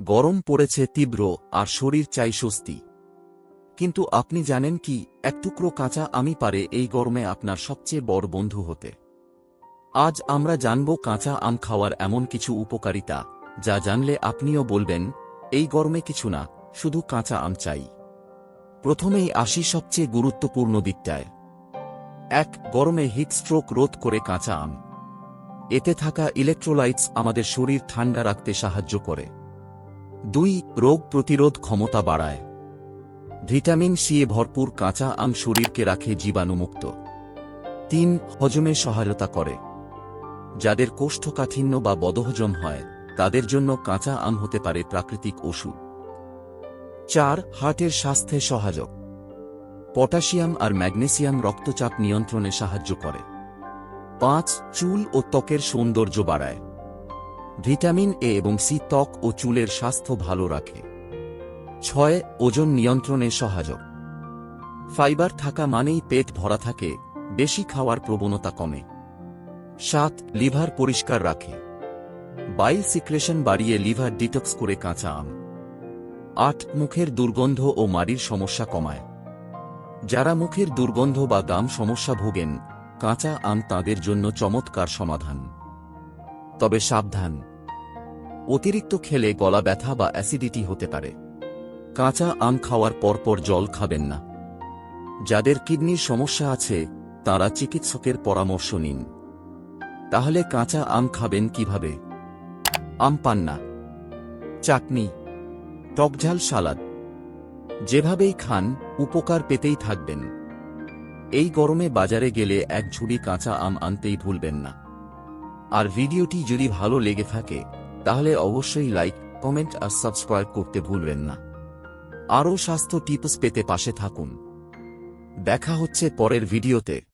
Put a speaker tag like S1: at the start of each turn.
S1: গরম পড়েছে তীব্র আর শরীর চাই স্বস্তি। কিন্তু আপনি জানেন কি, এক টুকরো কাঁচা আমি পারে এই গরমে আপনার সবচেয়ে বড় বন্ধু হতে। আজ আমরা জানব কাঁচা আম খাওয়ার এমন কিছু উপকারিতা, যা জানলে আপনিও বলবেন, এই গরমে কিছু না, শুধু কাঁচা আম চাই। প্রথমেই আসি সবচেয়ে গুরুত্বপূর্ণ দিকটায়। এক, গরমে হিট স্ট্রোক রোধ করে কাঁচা আম। এতে থাকা ইলেকট্রোলাইটস আমাদের শরীর ঠান্ডা রাখতে সাহায্য করে। দুই, রোগ প্রতিরোধ ক্ষমতা বাড়ায়। ভিটামিন সি এ ভরপুর কাঁচা আম শরীরকে রাখে জীবাণুমুক্ত। তিন, হজমে সহায়তা করে। যাদের কোষ্ঠকাঠিন্য বা বদহজম হয়, তাদের জন্য কাঁচা আম হতে পারে প্রাকৃতিক ওষুধ। চার, হার্টের স্বাস্থ্যে সহায়ক। পটাশিয়াম আর ম্যাগনেসিয়াম রক্তচাপ নিয়ন্ত্রণে সাহায্য করে। পাঁচ, চুল ও ত্বকের সৌন্দর্য বাড়ায়। ভিটামিন এ এবং সি ত্বক ও চুলের স্বাস্থ্য ভালো রাখে। ছয়, ওজন নিয়ন্ত্রণে সহায়ক। ফাইবার থাকা মানেই পেট ভরা থাকে, বেশি খাওয়ার প্রবণতা কমে। সাত, লিভার পরিষ্কার রাখে। বাইল সিক্রেশন বাড়িয়ে লিভার ডিটক্স করে কাঁচা আম। আট, মুখের দুর্গন্ধ ও মাড়ির সমস্যা কমায়। যারা মুখের দুর্গন্ধ বা দাম সমস্যা ভোগেন, কাঁচা আম তাদের জন্য চমৎকার সমাধান। তবে সাবধান। অতিরিক্ত খেলে গলা ব্যথা বা অ্যাসিডিটি হতে পারে। কাঁচা আম খাওয়ার পরপর জল খাবেন না। যাদের কিডনির সমস্যা আছে, তারা চিকিৎসকের পরামর্শ নিন। তাহলে কাঁচা আম খাবেন কীভাবে? আম পান্না চাটনি। টকঝাল সালাদ। যেভাবেই খান, উপকার পেতেই থাকবেন। এই গরমে বাজারে গেলে এক ঝুড়ি কাঁচা আম আনতেই ভুলবেন না। আর ভিডিওটি যদি ভালো লেগে থাকে, তাহলে অবশ্যই লাইক, কমেন্ট আর সাবস্ক্রাইব করতে ভুলবেন না। আরও স্বাস্থ্য টিপস পেতে পাশে থাকুন। দেখা হচ্ছে পরের ভিডিওতে।